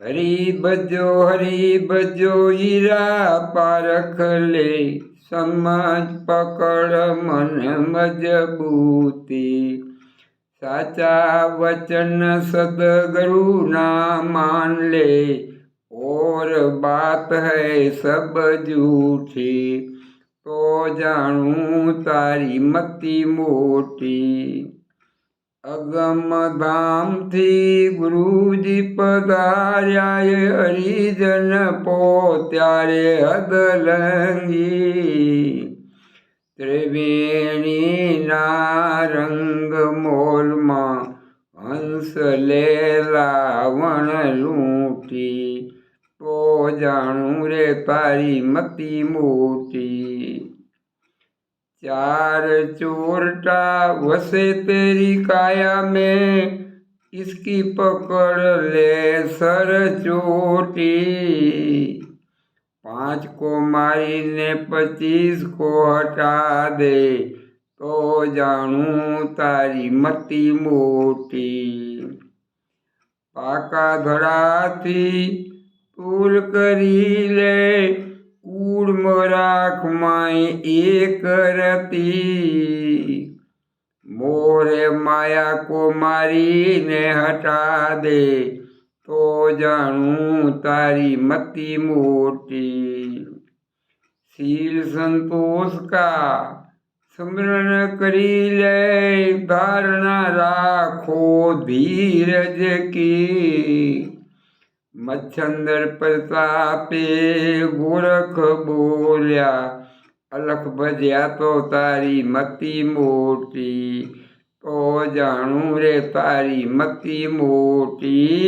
હરી બજો હરી બજો હીરા પારખ લે સમજ પકડ મન મજબૂતી. સાચા વચન સદગુરુના માન લે ઓર બાત હૈ સબ જૂઠી. તો જાણું તારી મતી મોટી. અગમ ધામથી ગુરુજી પધાર્યા હરિજન પોત્યારે અદલંગી ત્રિવેણીના રંગ મોલમાં હંસ લેલા વણ લૂંટી. તો જાણું રે તારી મતી મોટી. चार चोरटा, वसे तेरी काया में। इसकी पकड़ ले सर चोटी। पाँच को मारी ने पच्चीस को हटा दे। तो जानू तारी मती मोटी। पाका धड़ा थी तूल करी ले। કૂળ રાખમાય એક રતી. મોરે માયા કો મારીને હટા દે, તો જાણું તારી મતી મોટી. શીલ સંતોષ કા, સ્મરણ કરી લે, ધારણા રાખો ધીરજ કી. મચ્છંદર પ્રતાપે ગોરખ બોલ્યા અલખ ભજ્યા તો તારી મતી મોટી તો જાણું રે તારી મતી મોટી